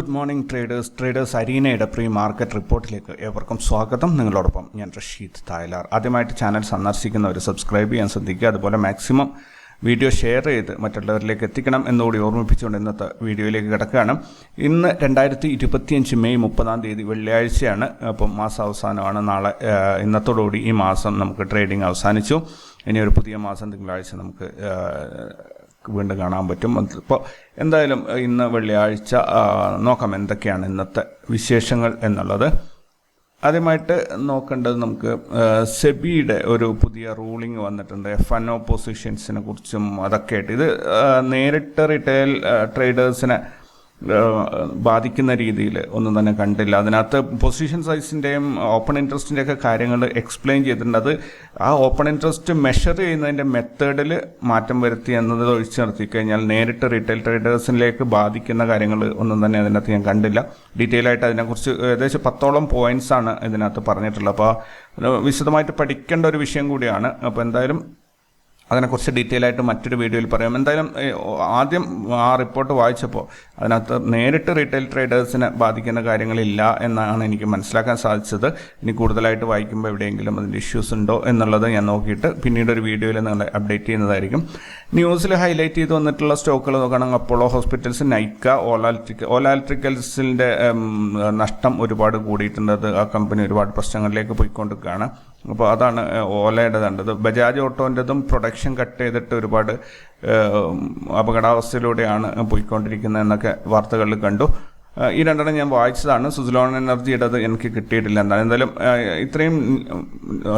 Good morning traders traders അരീനയുടെ pre market റിപ്പോർട്ടിലേക്ക് ഏവർക്കും സ്വാഗതം. നിങ്ങളോടൊപ്പം ഞാൻ റഷീദ് തായലാർ. ആദ്യമായിട്ട് ചാനൽ സന്ദർശിക്കുന്നവർ സബ്സ്ക്രൈബ് ചെയ്യാൻ ശ്രദ്ധിക്കുക. അതുപോലെ മാക്സിമം വീഡിയോ ഷെയർ ചെയ്ത് മറ്റുള്ളവരിലേക്ക് എത്തിക്കണം എന്നുകൂടി ഓർമ്മിപ്പിച്ചുകൊണ്ട് ഇന്നത്തെ വീഡിയോയിലേക്ക് കിടക്കുകയാണ്. ഇന്ന് രണ്ടായിരത്തി ഇരുപത്തിയഞ്ച് മെയ് മുപ്പതാം തീയതി വെള്ളിയാഴ്ചയാണ്. അപ്പം മാസം അവസാനമാണ് നാളെ ഇന്നത്തോടുകൂടി ഈ മാസം നമുക്ക് ട്രേഡിംഗ് അവസാനിച്ചു. ഇനി ഒരു പുതിയ മാസം തിങ്കളാഴ്ച നമുക്ക് വീണ്ടും കാണാൻ പറ്റും. അപ്പോൾ എന്തായാലും ഇന്ന് വെള്ളിയാഴ്ച നോക്കാം എന്തൊക്കെയാണ് ഇന്നത്തെ വിശേഷങ്ങൾ എന്നുള്ളത്. ആദ്യമായിട്ട് നോക്കേണ്ടത് നമുക്ക് സെബിയുടെ ഒരു പുതിയ റൂളിംഗ് വന്നിട്ടുണ്ട്. എഫ് എൻ ഒപ്പോസിഷൻസിനെ കുറിച്ചും അതൊക്കെ ആയിട്ട് ഇത് നേരിട്ട് റിറ്റെയിൽ ട്രേഡേഴ്സിനെ ബാധിക്കുന്ന രീതിയിൽ ഒന്നും തന്നെ കണ്ടില്ല. അതിനകത്ത് പൊസിഷൻ സൈസിന്റെയും ഓപ്പൺ ഇൻട്രസ്റ്റിന്റെ ഒക്കെ കാര്യങ്ങൾ എക്സ്പ്ലെയിൻ ചെയ്തിട്ടുണ്ട്. അത് ആ ഓപ്പൺ ഇൻട്രസ്റ്റ് മെഷർ ചെയ്യുന്നതിന്റെ മെത്തേഡിൽ മാറ്റം വരുത്തി എന്നത് ഒഴിച്ചു നിർത്തി കഴിഞ്ഞാൽ നേരിട്ട് റീറ്റെയിൽ ട്രേഡേഴ്സിലേക്ക് ബാധിക്കുന്ന കാര്യങ്ങൾ ഒന്നും തന്നെ അതിനകത്ത് ഞാൻ കണ്ടില്ല. ഡീറ്റെയിൽ ആയിട്ട് അതിനെക്കുറിച്ച് ഏകദേശം പത്തോളം പോയിന്റ്സ് ആണ് ഇതിനകത്ത് പറഞ്ഞിട്ടുള്ളത്. അപ്പോൾ വിശദമായിട്ട് പഠിക്കേണ്ട ഒരു വിഷയം കൂടിയാണ്. അപ്പോൾ എന്തായാലും അതിനെക്കുറിച്ച് ഡീറ്റെയിൽ ആയിട്ട് മറ്റൊരു വീഡിയോയിൽ പറയാം. എന്തായാലും ആദ്യം ആ റിപ്പോർട്ട് വായിച്ചപ്പോൾ അതിനകത്ത് നേരിട്ട് റീറ്റെയിൽ ട്രേഡേഴ്സിനെ ബാധിക്കുന്ന കാര്യങ്ങളില്ല എന്നാണ് എനിക്ക് മനസ്സിലാക്കാൻ സാധിച്ചത്. ഇനി കൂടുതലായിട്ട് വായിക്കുമ്പോൾ എവിടെയെങ്കിലും അതിന്റെ ഇഷ്യൂസ് ഉണ്ടോ എന്നുള്ളത് ഞാൻ നോക്കിയിട്ട് പിന്നീട് ഒരു വീഡിയോയിൽ നിങ്ങൾ അപ്ഡേറ്റ് ചെയ്യുന്നതായിരിക്കും. ന്യൂസിൽ ഹൈലൈറ്റ് ചെയ്ത് വന്നിട്ടുള്ള സ്റ്റോക്കുകൾ നോക്കുകയാണെങ്കിൽ അപ്പോളോ ഹോസ്പിറ്റൽസ് നൈക്ക ഓലാൽട്രിക്ക ഓലാൽട്രിക്കൽസിന്റെ നഷ്ടം ഒരുപാട് കൂടിയിട്ടുണ്ട്. ആ കമ്പനി ഒരുപാട് പ്രശ്നങ്ങളിലേക്ക് പോയിക്കൊണ്ടിരിക്കുകയാണ്. അപ്പോൾ അതാണ് ഓലയുടെ കണ്ടത് ബജാജ് ഓട്ടോന്റെതും പ്രൊഡക്ഷൻ കട്ട് ചെയ്തിട്ട് ഒരുപാട് അപകടാവസ്ഥയിലൂടെയാണ് പോയിക്കൊണ്ടിരിക്കുന്നത് എന്നൊക്കെ വാർത്തകളിൽ കണ്ടു. ഈ രണ്ടെണ്ണം ഞാൻ വായിച്ചതാണ്. സുസിലോൺ എനർജിയുടേത് എനിക്ക് കിട്ടിയിട്ടില്ല എന്താണ് എന്തായാലും ഇത്രയും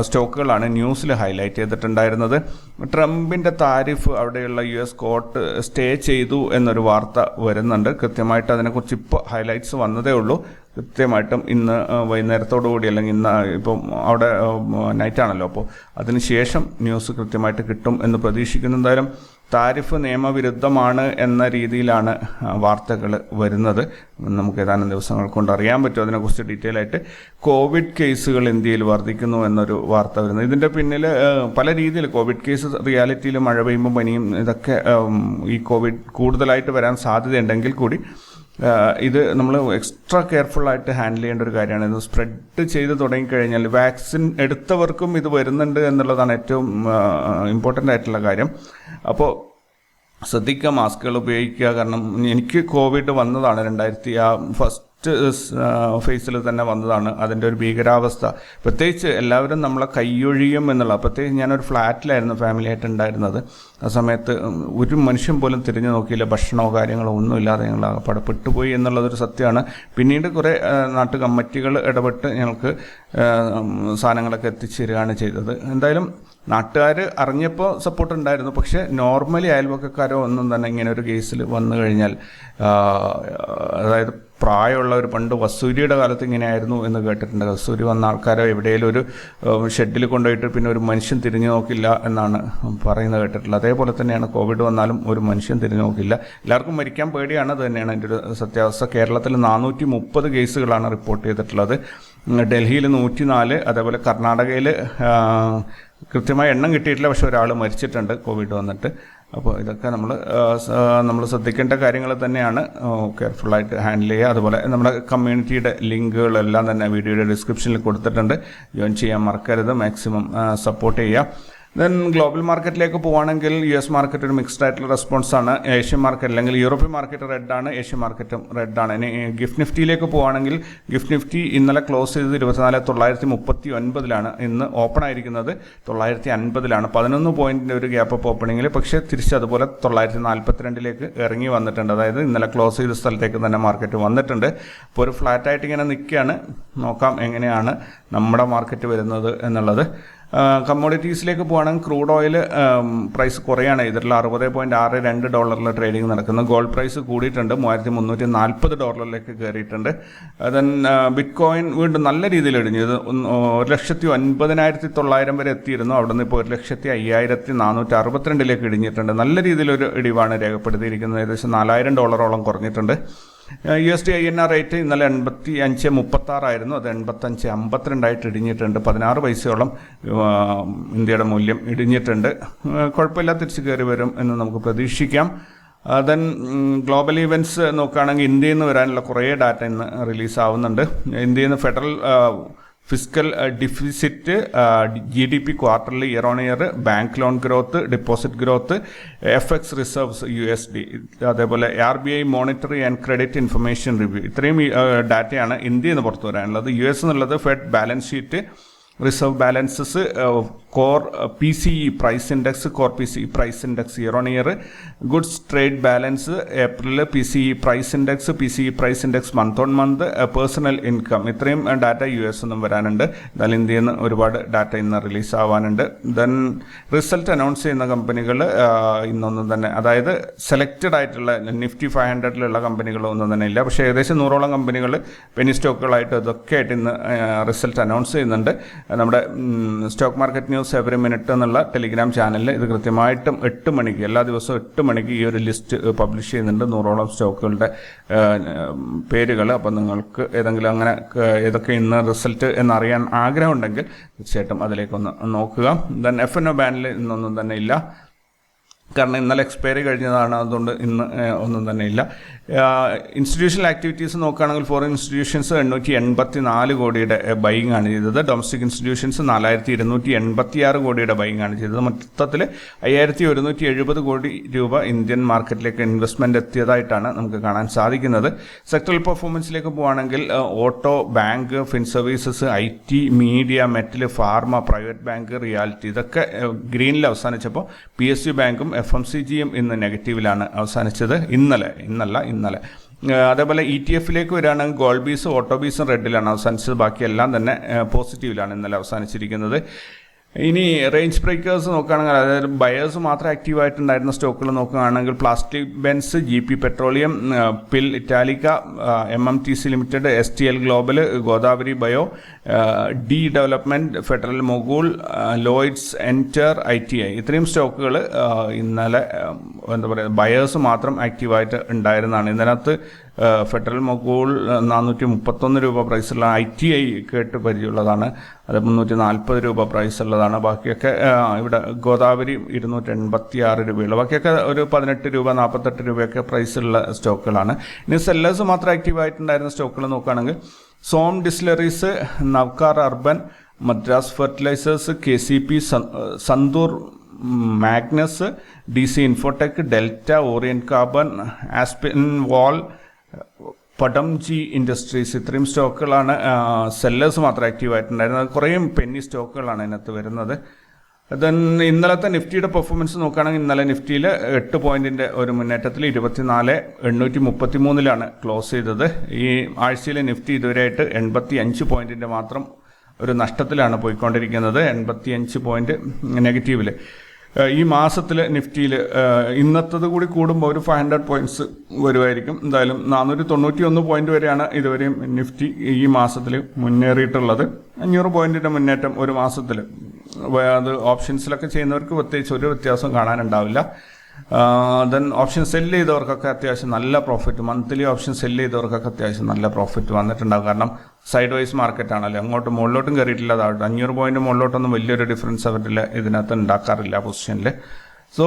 സ്റ്റോക്കുകളാണ് ന്യൂസിൽ ഹൈലൈറ്റ് ചെയ്തിട്ടുണ്ടായിരുന്നത്. ട്രംപിന്റെ താരിഫ് അവിടെയുള്ള യു എസ് കോർട്ട് സ്റ്റേ ചെയ്തു എന്നൊരു വാർത്ത വരുന്നുണ്ട്. കൃത്യമായിട്ട് അതിനെക്കുറിച്ച് ഇപ്പോൾ ഹൈലൈറ്റ്സ് വന്നതേ ഉള്ളൂ. കൃത്യമായിട്ടും ഇന്ന് വൈകുന്നേരത്തോടു കൂടി അല്ലെങ്കിൽ ഇന്ന് ഇപ്പം അവിടെ നൈറ്റ് ആണല്ലോ അപ്പോൾ അതിനുശേഷം ന്യൂസ് കൃത്യമായിട്ട് കിട്ടും എന്ന് പ്രതീക്ഷിക്കുന്നു. എന്തായാലും താരിഫ് നിയമവിരുദ്ധമാണ് എന്ന രീതിയിലാണ് വാർത്തകൾ വരുന്നത്. നമുക്ക് ഏതാനും ദിവസങ്ങൾ കൊണ്ട് അറിയാൻ പറ്റും. അതിനെക്കുറിച്ച് ഡീറ്റെയിൽ ആയിട്ട് കോവിഡ് കേസുകൾ ഇന്ത്യയിൽ വർദ്ധിക്കുന്നു എന്നൊരു വാർത്ത വരുന്നത്. ഇതിന്റെ പിന്നിൽ പല രീതിയിൽ കോവിഡ് കേസ് റിയാലിറ്റിയിൽ മഴ പെയ്യുമ്പോൾ പനിയും ഇതൊക്കെ ഈ കോവിഡ് കൂടുതലായിട്ട് വരാൻ സാധ്യതയുണ്ടെങ്കിൽ കൂടി ഇത് നമ്മൾ എക്സ്ട്രാ കെയർഫുൾ ആയിട്ട് ഹാൻഡിൽ ചെയ്യേണ്ട ഒരു കാര്യമാണ്. ഇത് സ്പ്രെഡ് ചെയ്ത് തുടങ്ങിക്കഴിഞ്ഞാൽ വാക്സിൻ എടുത്തവർക്കും ഇത് വരുന്നുണ്ട് എന്നുള്ളതാണ് ഏറ്റവും ഇമ്പോർട്ടന്റ് ആയിട്ടുള്ള കാര്യം. അപ്പോൾ ശ്രദ്ധിക്കുക മാസ്കുകൾ ഉപയോഗിക്കുക. കാരണം എനിക്ക് കോവിഡ് വന്നതാണ് രണ്ടായിരത്തി ആ ഫസ്റ്റ് ഫേസിൽ തന്നെ വന്നതാണ്. അതിന്റെ ഒരു ഭീകരാവസ്ഥ. പ്രത്യേകിച്ച് എല്ലാവരും നമ്മളെ കൈയൊഴിയും എന്നുള്ള പ്രത്യേകിച്ച് ഞാനൊരു ഫ്ലാറ്റിലായിരുന്നു ഫാമിലി ആയിട്ട് ഉണ്ടായിരുന്നത്. ആ സമയത്ത് ഒരു മനുഷ്യൻ പോലും തിരിഞ്ഞു നോക്കിയില്ല. ഭക്ഷണമോ കാര്യങ്ങളോ ഒന്നും ഇല്ലാതെ ഞങ്ങൾ ആകപ്പാടെ പെട്ടുപോയി എന്നുള്ളതൊരു സത്യമാണ്. പിന്നീട് കുറേ നാട്ടു കമ്മിറ്റികൾ ഇടപെട്ട് ഞങ്ങൾക്ക് സാധനങ്ങളൊക്കെ എത്തിച്ചു തരികയാണ് ചെയ്തത്. എന്തായാലും നാട്ടുകാർ അറിഞ്ഞപ്പോൾ സപ്പോർട്ട് ഉണ്ടായിരുന്നു. പക്ഷേ നോർമലി അയൽവക്കക്കാരോ ഒന്നും തന്നെ ഇങ്ങനെ ഒരു കേസിൽ വന്നു കഴിഞ്ഞാൽ അതായത് പ്രായമുള്ള ഒരു പണ്ട് വസൂരിയുടെ കാലത്ത് ഇങ്ങനെയായിരുന്നു എന്ന് കേട്ടിട്ടുണ്ട്. വസൂരി വന്ന ആൾക്കാരോ എവിടെയെങ്കിലും ഒരു ഷെഡിൽ കൊണ്ടുപോയിട്ട് പിന്നെ ഒരു മനുഷ്യൻ തിരിഞ്ഞു നോക്കില്ല എന്നാണ് പറയുന്നത് കേട്ടിട്ടുള്ളത്. അതേപോലെ തന്നെയാണ് കോവിഡ് വന്നാലും ഒരു മനുഷ്യൻ തിരിഞ്ഞു നോക്കില്ല. എല്ലാവർക്കും മരിക്കാൻ പേടിയാണ്. അത് തന്നെയാണ് എന്റെ ഒരു സത്യാവസ്ഥ. കേരളത്തിൽ നാനൂറ്റി മുപ്പത് കേസുകളാണ് റിപ്പോർട്ട് ചെയ്തിട്ടുള്ളത്. ഡൽഹിയിൽ നൂറ്റി നാല് അതേപോലെ കർണാടകയിൽ കൃത്യമായ എണ്ണം കിട്ടിയിട്ടില്ല. പക്ഷെ ഒരാൾ മരിച്ചിട്ടുണ്ട് കോവിഡ് വന്നിട്ട്. അപ്പോൾ ഇതൊക്കെ നമ്മൾ നമ്മൾ ശ്രദ്ധിക്കേണ്ട കാര്യങ്ങൾ തന്നെയാണ്. കെയർഫുള്ളായിട്ട് ഹാൻഡിൽ ചെയ്യുക. അതുപോലെ നമ്മുടെ കമ്മ്യൂണിറ്റിയുടെ ലിങ്കുകളെല്ലാം തന്നെ വീഡിയോയുടെ ഡിസ്ക്രിപ്ഷനിൽ കൊടുത്തിട്ടുണ്ട്. ജോയിൻ ചെയ്യാൻ മറക്കരുത്. മാക്സിമം സപ്പോർട്ട് ചെയ്യുക. ദെൻ ഗ്ലോബൽ മാർക്കറ്റിലേക്ക് പോവുകയാണെങ്കിൽ യു എസ് മാർക്കറ്റ് ഒരു മിക്സ്ഡ് ആയിട്ടുള്ള റെസ്പോൺസ് ആണ്. ഏഷ്യൻ മാർക്കറ്റ് അല്ലെങ്കിൽ യൂറോപ്യൻ മാർക്കറ്റ് റെഡ് ആണ്. ഏഷ്യൻ മാർക്കറ്റും റെഡ് ആണ്. ഇനി ഗിഫ്റ്റ് നിഫ്റ്റിയിലേക്ക് പോവുകയാണെങ്കിൽ ഗിഫ്റ്റ് നിഫ്റ്റി ഇന്നലെ ക്ലോസ് ചെയ്തത് ഇരുപത്തിനാല് തൊള്ളായിരത്തി മുപ്പത്തി ഒൻപതിലാണ് ഇന്ന് ഓപ്പൺ ആയിരിക്കുന്നത് തൊള്ളായിരത്തി അൻപതിലാണ് പതിനൊന്ന് പോയിന്റിന്റെ ഒരു ഗ്യാപ്പ് അപ്പ് ഓപ്പണിങ്ങിൽ പക്ഷേ തിരിച്ചതുപോലെ തൊള്ളായിരത്തി നാൽപ്പത്തിരണ്ടിലേക്ക് ഇറങ്ങി വന്നിട്ടുണ്ട്. അതായത് ഇന്നലെ ക്ലോസ് ചെയ്ത സ്ഥലത്തേക്ക് തന്നെ മാർക്കറ്റ് വന്നിട്ടുണ്ട്. അപ്പോൾ ഒരു ഫ്ലാറ്റ് ആയിട്ട് ഇങ്ങനെ നിൽക്കുകയാണ് നോക്കാം എങ്ങനെയാണ് നമ്മുടെ മാർക്കറ്റ് വരുന്നത് എന്നുള്ളത്. കമ്മോഡിറ്റീസിലേക്ക് പോവുകയാണെങ്കിൽ ക്രൂഡ് ഓയിൽ പ്രൈസ് കുറയാണ്. ഇതിൽ അറുപത് പോയിന്റ് ആറ് രണ്ട് ഡോളറിൽ ട്രേഡിംഗ് നടക്കുന്നു. ഗോൾഡ് പ്രൈസ് കൂടിയിട്ടുണ്ട്. മൂവായിരത്തി മുന്നൂറ്റി നാൽപ്പത് ഡോളറിലേക്ക് കയറിയിട്ടുണ്ട്. ദെൻ ബിറ്റ് കോയിൻ വീണ്ടും നല്ല രീതിയിൽ ഇടിഞ്ഞു. ഇത് ഒരു ലക്ഷത്തി ഒൻപതിനായിരത്തി തൊള്ളായിരം വരെ എത്തിയിരുന്നു. അവിടെ നിന്ന് ഇപ്പോൾ ഒരു ലക്ഷത്തി അയ്യായിരത്തി നാനൂറ്റി അറുപത്തിരണ്ടിലേക്ക് ഇടിഞ്ഞിട്ടുണ്ട്. നല്ല രീതിയിലൊരു ഇടിവാണ് രേഖപ്പെടുത്തിയിരിക്കുന്നത്. ഏകദേശം നാലായിരം ഡോളറോളം കുറഞ്ഞിട്ടുണ്ട്. U S D I N R rate ഇന്നലെ എൺപത്തി അഞ്ച് മുപ്പത്താറായിരുന്നു. അത് എൺപത്തഞ്ച് അമ്പത്തിരണ്ടായിട്ട് ഇടിഞ്ഞിട്ടുണ്ട്. പതിനാറ് പൈസയോളം ഇന്ത്യയുടെ മൂല്യം ഇടിഞ്ഞിട്ടുണ്ട്. കുഴപ്പമില്ല തിരിച്ചു കയറി വരും എന്ന് നമുക്ക് പ്രതീക്ഷിക്കാം. ദെൻ ഗ്ലോബൽ ഇവന്റ്സ് നോക്കുകയാണെങ്കിൽ ഇന്ത്യയിൽ നിന്ന് വരാനുള്ള കുറേ ഡാറ്റ ഇന്ന് റിലീസ് ആവുന്നുണ്ട്. ഇന്ത്യയിൽ നിന്ന് federal physical deficit G D P quarterly year on year bank loan growth deposit growth F X reserves U S D അതേപോലെ R B I monetary and credit information review ഇത്രയും ഡാറ്റയാണ് ഇന്ത്യയിൽ നിന്ന് പുറത്തു വരാനുള്ളത്. യു എസ് എന്നുള്ളത് fed balance sheet reserve balances core P C E price index core P C E price index year on year goods trade balance ഏപ്രിലിൽ P C E price index P C E price index month on month personal income ഇത്രയും data U S നിന്നും വരാനുണ്ട്. എന്നാൽ ഇന്ത്യയിൽ നിന്ന് ഒരുപാട് data ഇന്ന് release ആവാനുണ്ട്. ദെൻ റിസൾട്ട് അനൗൺസ് ചെയ്യുന്ന കമ്പനികൾ ഇന്നൊന്നും തന്നെ അതായത് സെലക്റ്റഡ് ആയിട്ടുള്ള നിഫ്റ്റി ഫൈവ് ഹൺഡ്രഡിലുള്ള കമ്പനികളൊന്നും തന്നെ ഇല്ല. പക്ഷേ ഏകദേശം നൂറോളം കമ്പനികൾ പെനി സ്റ്റോക്കുകളായിട്ട് ഇതൊക്കെ ആയിട്ട് ഇന്ന് റിസൾട്ട് അനൗൺസ് ചെയ്യുന്നുണ്ട്. നമ്മുടെ stock market news every minute എന്നുള്ള ടെലിഗ്രാം ചാനലിൽ ഇത് കൃത്യമായിട്ടും എട്ട് മണിക്ക് എല്ലാ ദിവസവും എട്ട് മണിക്ക് ഈ ഒരു ലിസ്റ്റ് പബ്ലിഷ് ചെയ്യുന്നുണ്ട്. നൂറോളം സ്റ്റോക്കുകളുടെ പേരുകൾ. അപ്പോൾ നിങ്ങൾക്ക് ഏതെങ്കിലും അങ്ങനെ ഏതൊക്കെ ഇന്ന് റിസൾട്ട് എന്നറിയാൻ ആഗ്രഹമുണ്ടെങ്കിൽ തീർച്ചയായിട്ടും അതിലേക്കൊന്ന് നോക്കുക. ദെൻ എഫ് എൻ ഒ ബാനിൽ ഇന്നൊന്നും തന്നെ ഇല്ല. കാരണം ഇന്നലെ എക്സ്പയറി കഴിഞ്ഞതാണ്. അതുകൊണ്ട് ഇന്ന് ഒന്നും തന്നെ ഇല്ല. ഇൻസ്റ്റിറ്റ്യൂഷണൽ ആക്ടിവിറ്റീസ് നോക്കുകയാണെങ്കിൽ ഫോറിൻ ഇൻസ്റ്റിറ്റ്യൂഷൻസ് എണ്ണൂറ്റി എൺപത്തി നാല് കോടിയുടെ ബൈങ് ആണ് ചെയ്തത്. ഡൊമസ്റ്റിക് ഇൻസ്റ്റിറ്റ്യൂഷൻസ് നാലായിരത്തി ഇരുന്നൂറ്റി എൺപത്തി ആറ് കോടിയുടെ ബൈങ് ആണ് ചെയ്തത്. മൊത്തത്തിൽ അയ്യായിരത്തി ഒരുന്നൂറ്റി എഴുപത് കോടി രൂപ ഇന്ത്യൻ മാർക്കറ്റിലേക്ക് ഇൻവെസ്റ്റ്മെന്റ് എത്തിയതായിട്ടാണ് നമുക്ക് കാണാൻ സാധിക്കുന്നത്. സെക്ടറൽ പെർഫോമൻസിലേക്ക് പോവുകയാണെങ്കിൽ auto bank fin services I T media metal pharma private bank reality ഇതൊക്കെ ഗ്രീനിൽ അവസാനിച്ചപ്പോൾ പി എസ് യു ബാങ്കും എഫ് എം സി ജിയും ഇന്ന് നെഗറ്റീവിലാണ് അവസാനിച്ചത്. ഇന്നലെ ഇന്നല്ല ഇന്നലെ അതേപോലെ ഇ ടി എഫിലേക്ക് വരികയാണെങ്കിൽ ഗോൾഡ് ബീസും ഓട്ടോ ബീസും റെഡിലാണ്. അവസാനിച്ചത് ബാക്കിയെല്ലാം തന്നെ പോസിറ്റീവിലാണ് ഇന്നലെ അവസാനിച്ചിരിക്കുന്നത്. ഇനി റേഞ്ച് ബ്രേക്കേഴ്സ് നോക്കുകയാണെങ്കിൽ അതായത് ബയേഴ്സ് മാത്രം ആക്റ്റീവ് ആയിട്ടുണ്ടായിരുന്ന സ്റ്റോക്കുകൾ നോക്കുകയാണെങ്കിൽ plastic Benz G P petroleum PIL Italica M M T C limited S T L global Godavari bio D development federal Mogul Lloyds enter I T I ഇത്രയും സ്റ്റോക്കുകൾ ഇന്നലെ എന്താ പറയുക ബയേഴ്സ് മാത്രം ആക്റ്റീവായിട്ട് ഉണ്ടായിരുന്നതാണ്. ഇതിനകത്ത് ഫെഡറൽ മൊഗൂൾ നാനൂറ്റി മുപ്പത്തൊന്ന് രൂപ പ്രൈസുള്ള ഐ ടി ഐ കേട്ട് പരിചയമുള്ളതാണ്. അത് മുന്നൂറ്റി നാൽപ്പത് രൂപ പ്രൈസുള്ളതാണ്. ബാക്കിയൊക്കെ ഇവിടെ ഗോദാവരി ഇരുന്നൂറ്റി എൺപത്തി ആറ് രൂപയുള്ള. ബാക്കിയൊക്കെ ഒരു പതിനെട്ട് രൂപ നാൽപ്പത്തെട്ട് രൂപയൊക്കെ പ്രൈസുള്ള സ്റ്റോക്കുകളാണ്. ഇനി സെല്ലേഴ്സ് മാത്രം ആക്റ്റീവ് ആയിട്ടുണ്ടായിരുന്ന സ്റ്റോക്കുകൾ നോക്കുകയാണെങ്കിൽ Som distilleries Navkar urban Madras fertilisers K C P Santoor Magnus D C infotech delta Orion carbon Aspinwall Pudumjee industries ഇത്രയും സ്റ്റോക്കുകളാണ് സെല്ലേഴ്സ് മാത്രം ആക്റ്റീവ് ആയിട്ടുണ്ടായിരുന്നത്. കുറേയും പെന്നി സ്റ്റോക്കുകളാണ് അതിനകത്ത് വരുന്നത്. ദെൻ ഇന്നലത്തെ നിഫ്റ്റിയുടെ പെർഫോമൻസ് നോക്കുകയാണെങ്കിൽ ഇന്നലെ നിഫ്റ്റിയിൽ എട്ട് പോയിന്റിന്റെ ഒരു മുന്നേറ്റത്തിൽ ഇരുപത്തിനാല് എണ്ണൂറ്റി മുപ്പത്തി മൂന്നിലാണ് ക്ലോസ് ചെയ്തത്. ഈ ആഴ്ചയിലെ നിഫ്റ്റി ഇതുവരെയായിട്ട് എൺപത്തി അഞ്ച് പോയിന്റിന്റെ മാത്രം ഒരു നഷ്ടത്തിലാണ് പോയിക്കൊണ്ടിരിക്കുന്നത്. എൺപത്തി അഞ്ച് പോയിന്റ് നെഗറ്റീവിൽ ഈ മാസത്തിൽ നിഫ്റ്റിയിൽ ഇന്നത്തത് കൂടി കൂടുമ്പോൾ ഒരു ഫൈവ് ഹൺഡ്രഡ് പോയിന്റ്സ് വരുമായിരിക്കും എന്തായാലും നാനൂറ്റി തൊണ്ണൂറ്റി ഒന്ന് പോയിന്റ് വരെയാണ് ഇതുവരെയും നിഫ്റ്റി ഈ മാസത്തിൽ മുന്നേറിയിട്ടുള്ളത്. അഞ്ഞൂറ് പോയിന്റിന്റെ മുന്നേറ്റം ഒരു മാസത്തിൽ അത് ഓപ്ഷൻസിലൊക്കെ ചെയ്യുന്നവർക്ക് പ്രത്യേകിച്ച് ഒരു വ്യത്യാസം കാണാനുണ്ടാവില്ല. ദെൻ ഓപ്ഷൻ സെല്ല് ചെയ്തവർക്കൊക്കെ അത്യാവശ്യം നല്ല പ്രോഫിറ്റ് മന്ത്ലി ഓപ്ഷൻ സെല്ല് ചെയ്തവർക്കൊക്കെ അത്യാവശ്യം നല്ല പ്രോഫിറ്റ് വന്നിട്ടുണ്ടാകും കാരണം സൈഡ് വൈസ് മാർക്കറ്റ് ആണല്ലോ? അങ്ങോട്ട് മുകളിലോട്ടും കയറിയിട്ടില്ല താഴോട്ട് അഞ്ഞൂറ് പോയിന്റ് മുകളിലോട്ടൊന്നും വലിയൊരു ഡിഫറൻസ് അവരുടെ ഇതിനകത്ത് ഉണ്ടാക്കാറില്ല പൊസിഷനിൽ സോ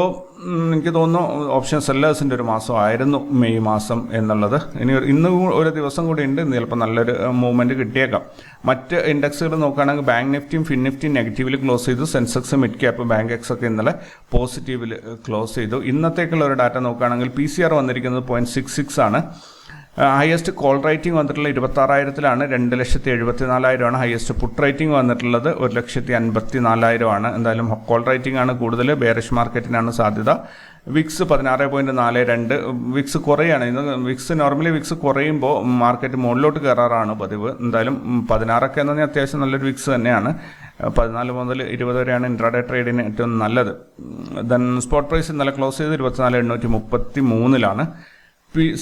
എനിക്ക് തോന്നുന്നു ഓപ്ഷൻ സെല്ലേഴ്സിന്റെ ഒരു മാസമായിരുന്നു മെയ് മാസം എന്നുള്ളത്. ഇനി ഇന്ന് ഒരു ദിവസം കൂടി ഉണ്ട്. ചിലപ്പോൾ നല്ലൊരു മൂവ്മെന്റ് കിട്ടിയേക്കാം. മറ്റ് ഇൻഡെക്സുകൾ നോക്കുകയാണെങ്കിൽ ബാങ്ക് നിഫ്റ്റിയും ഫിൻ നിഫ്റ്റിയും നെഗറ്റീവിൽ ക്ലോസ് ചെയ്തു. Sensex mid cap bank X ഒക്കെ ഇന്നലെ പോസിറ്റീവിൽ ക്ലോസ് ചെയ്തു. ഇന്നത്തേക്കുള്ള ഒരു ഡാറ്റ നോക്കുകയാണെങ്കിൽ പി സി ആർ വന്നിരിക്കുന്നത് പോയിന്റ് സിക്സ് സിക്സ് ആണ്. ഹയസ്റ്റ് കോൾ റേറ്റിംഗ് ഇരുപത്തി ആറായിരത്തിലാണ് രണ്ട് ലക്ഷത്തി എഴുപത്തി നാലായിരമാണ് ഹയസ്റ്റ് പുട്ട് റേറ്റിംഗ് വന്നിട്ടുള്ളത്. ഒരു ലക്ഷത്തി അൻപത്തി നാലായിരമാണ് എന്തായാലും കോൾ റേറ്റിംഗ് ആണ് കൂടുതൽ. ബേറിഷ് മാർക്കറ്റിനാണ് സാധ്യത. വിക്സ് പതിനാറ് പോയിന്റ് നാല് രണ്ട്. വിക്സ് കുറയാണ്. ഇന്ന് വിക്സ് നോർമലി വിക്സ് കുറയുമ്പോൾ മാർക്കറ്റ് മുകളിലോട്ട് കയറാറാണ് പതിവ്. എന്തായാലും പതിനാറൊക്കെ എന്ന് പറഞ്ഞാൽ അത്യാവശ്യം നല്ലൊരു വിക്സ് തന്നെയാണ്. പതിനാല് മുതൽ ഇരുപത് വരെയാണ് ഇൻട്രാഡേ ട്രേഡിന് ഏറ്റവും നല്ലത്. ദെൻ സ്പോട്ട് പ്രൈസ് ഇന്നലെ ക്ലോസ് ചെയ്ത് ഇരുപത്തിനാല് എണ്ണൂറ്റി മുപ്പത്തി മൂന്നിലാണ്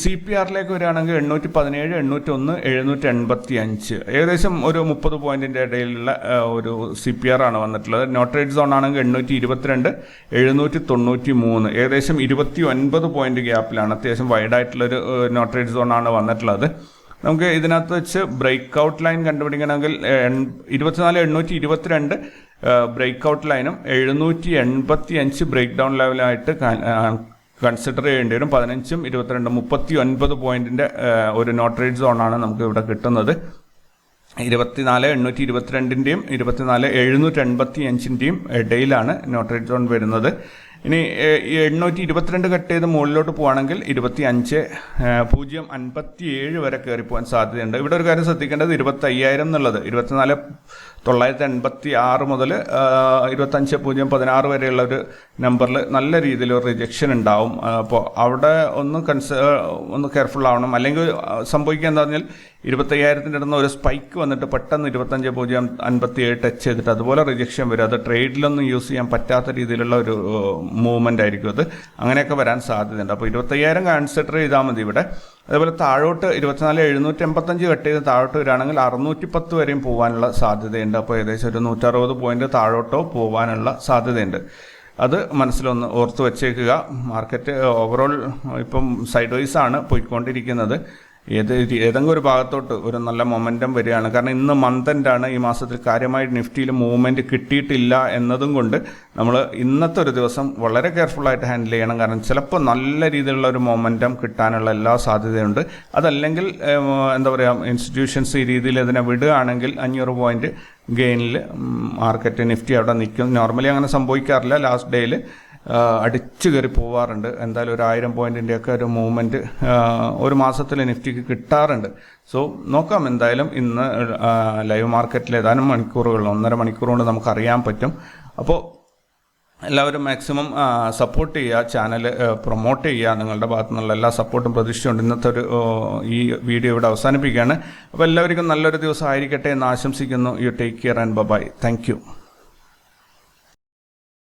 സി പി ആറിലേക്ക് വരികയാണെങ്കിൽ എണ്ണൂറ്റി പതിനേഴ് എണ്ണൂറ്റി ഒന്ന് എഴുന്നൂറ്റി എൺപത്തി അഞ്ച് ഏകദേശം ഒരു മുപ്പത് പോയിന്റിന്റെ ഇടയിലുള്ള ഒരു സി പി ആർ ആണ് വന്നിട്ടുള്ളത്. നോട്ടറേറ്റ് സോൺ ആണെങ്കിൽ എണ്ണൂറ്റി ഇരുപത്തിരണ്ട് എഴുന്നൂറ്റി തൊണ്ണൂറ്റി മൂന്ന് ഏകദേശം ഇരുപത്തി ഒൻപത് പോയിന്റ് ഗ്യാപ്പിലാണ് അത്യാവശ്യം വൈഡായിട്ടുള്ളൊരു നോട്ടറേറ്റ് സോൺ ആണ് വന്നിട്ടുള്ളത്. നമുക്ക് ഇതിനകത്ത് വെച്ച് ബ്രേക്ക് ഔട്ട് ലൈൻ കണ്ടുപിടിക്കണമെങ്കിൽ ഇരുപത്തിനാല് എണ്ണൂറ്റി ഇരുപത്തിരണ്ട് ബ്രേക്ക് ഔട്ട് ലൈനും എഴുന്നൂറ്റി എൺപത്തി അഞ്ച് ബ്രേക്ക് ഡൗൺ ലെവലായിട്ട് കൺസിഡർ ചെയ്യേണ്ടി വരും. പതിനഞ്ചും ഇരുപത്തിരണ്ടും മുപ്പത്തി ഒൻപത് പോയിന്റിന്റെ ഒരു നോട്ട് റേറ്റ് സോണാണ് നമുക്ക് ഇവിടെ കിട്ടുന്നത്. ഇരുപത്തിനാല് എണ്ണൂറ്റി ഇരുപത്തിരണ്ടിന്റെയും ഇരുപത്തിനാല് എഴുന്നൂറ്റി എൺപത്തി അഞ്ചിന്റെയും ഇടയിലാണ് നോട്ട് റേറ്റ് സോൺ വരുന്നത്. ഇനി എണ്ണൂറ്റി ഇരുപത്തിരണ്ട് കട്ട് ചെയ്ത് മുകളിലോട്ട് പോവുകയാണെങ്കിൽ ഇരുപത്തി അഞ്ച് പൂജ്യം അൻപത്തി ഏഴ് വരെ കയറി പോകാൻ സാധ്യതയുണ്ട്. ഇവിടെ ഒരു കാര്യം ശ്രദ്ധിക്കേണ്ടത് ഇരുപത്തി അയ്യായിരം എന്നുള്ളത്. ഇരുപത്തിനാല് തൊള്ളായിരത്തി എൺപത്തി ആറ് മുതൽ ഇരുപത്തഞ്ച് പൂജ്യം പതിനാറ് വരെയുള്ള ഒരു നമ്പറിൽ നല്ല രീതിയിൽ ഒരു റിജക്ഷൻ ഉണ്ടാവും അപ്പോൾ അവിടെ ഒന്ന് കൺസ ഒന്ന് കെയർഫുൾ ആവണം. അല്ലെങ്കിൽ സംഭവിക്കുക എന്താ പറഞ്ഞാൽ ഇരുപത്തയ്യായിരത്തിന്റെ ഇടുന്ന ഒരു സ്പൈക്ക് വന്നിട്ട് പെട്ടെന്ന് ഇരുപത്തഞ്ച് പൂജ്യം അൻപത്തി ഏഴ് ടച്ച് ചെയ്തിട്ട് അതുപോലെ റിജക്ഷൻ വരും. അത് ട്രേഡിലൊന്നും യൂസ് ചെയ്യാൻ പറ്റാത്ത രീതിയിലുള്ള ഒരു മൂവ്മെന്റ് ആയിരിക്കും അത്. അങ്ങനെയൊക്കെ വരാൻ സാധ്യതയുണ്ട്. അപ്പോൾ ഇരുപത്തയ്യായിരം കൺസിഡർ ചെയ്താൽ മതി ഇവിടെ. അതേപോലെ താഴോട്ട് ഇരുപത്തിനാല് എഴുന്നൂറ്റി എൺപത്തഞ്ച് കട്ട് ചെയ്ത് താഴോട്ട് വരികയാണെങ്കിൽ അറുന്നൂറ്റി പത്ത് വരെയും പോകാനുള്ള സാധ്യതയുണ്ട്. അപ്പോൾ ഏകദേശം ഒരു നൂറ്ററുപത് പോയിന്റ് താഴോട്ടോ പോകാനുള്ള സാധ്യതയുണ്ട്. അത് മനസ്സിലൊന്ന് ഓർത്ത് വെച്ചേക്കുക. മാർക്കറ്റ് ഓവറോൾ ഇപ്പം സൈഡ് വൈസ് ആണ് പോയിക്കൊണ്ടിരിക്കുന്നത്. ഏത് ഏതെങ്കിലും ഒരു ഭാഗത്തോട്ട് ഒരു നല്ല മൊമെന്റം വരികയാണ്. കാരണം ഇന്ന് മന്ത് ആണ് ഈ മാസത്തിൽ കാര്യമായി നിഫ്റ്റിയിൽ മൂവ്മെന്റ് കിട്ടിയിട്ടില്ല എന്നതും കൊണ്ട് നമ്മൾ ഇന്നത്തെ ഒരു ദിവസം വളരെ കെയർഫുള്ളായിട്ട് ഹാൻഡിൽ ചെയ്യണം. കാരണം ചിലപ്പോൾ നല്ല രീതിയിലുള്ള ഒരു മൊമെന്റം കിട്ടാനുള്ള എല്ലാ സാധ്യതയുണ്ട്. അതല്ലെങ്കിൽ എന്താ പറയുക ഇൻസ്റ്റിറ്റ്യൂഷൻസ് ഈ രീതിയിൽ ഇതിനെ വിടുകയാണെങ്കിൽ അഞ്ഞൂറ് പോയിന്റ് ഗെയിനിൽ മാർക്കറ്റ് നിഫ്റ്റി അവിടെ നിൽക്കും. നോർമലി അങ്ങനെ സംഭവിക്കാറില്ല. ലാസ്റ്റ് ഡേയിൽ അടിച്ചു കയറി പോവാറുണ്ട്. എന്തായാലും ഒരു ആയിരം പോയിന്റിന്റെ ഒക്കെ ഒരു മൂവ്മെന്റ് ഒരു മാസത്തിൽ നിഫ്റ്റിക്ക് കിട്ടാറുണ്ട്. സോ നോക്കാം എന്തായാലും ഇന്ന് ലൈവ് മാർക്കറ്റിൽ ഏതാനും മണിക്കൂറുകൾ ഒന്നര മണിക്കൂർ കൊണ്ട് നമുക്ക് അറിയാൻ പറ്റും. അപ്പോൾ എല്ലാവരും മാക്സിമം സപ്പോർട്ട് ചെയ്യുക ചാനൽ പ്രൊമോട്ട് ചെയ്യുക നിങ്ങളുടെ ഭാഗത്തു നിന്നുള്ള എല്ലാ സപ്പോർട്ടും പ്രതീക്ഷിച്ചുകൊണ്ട് ഇന്നത്തെ ഒരു ഈ വീഡിയോ ഇവിടെ അവസാനിപ്പിക്കുകയാണ്. അപ്പോൾ എല്ലാവർക്കും നല്ലൊരു ദിവസം ആയിരിക്കട്ടെ എന്ന് ആശംസിക്കുന്നു. You take care and bye thank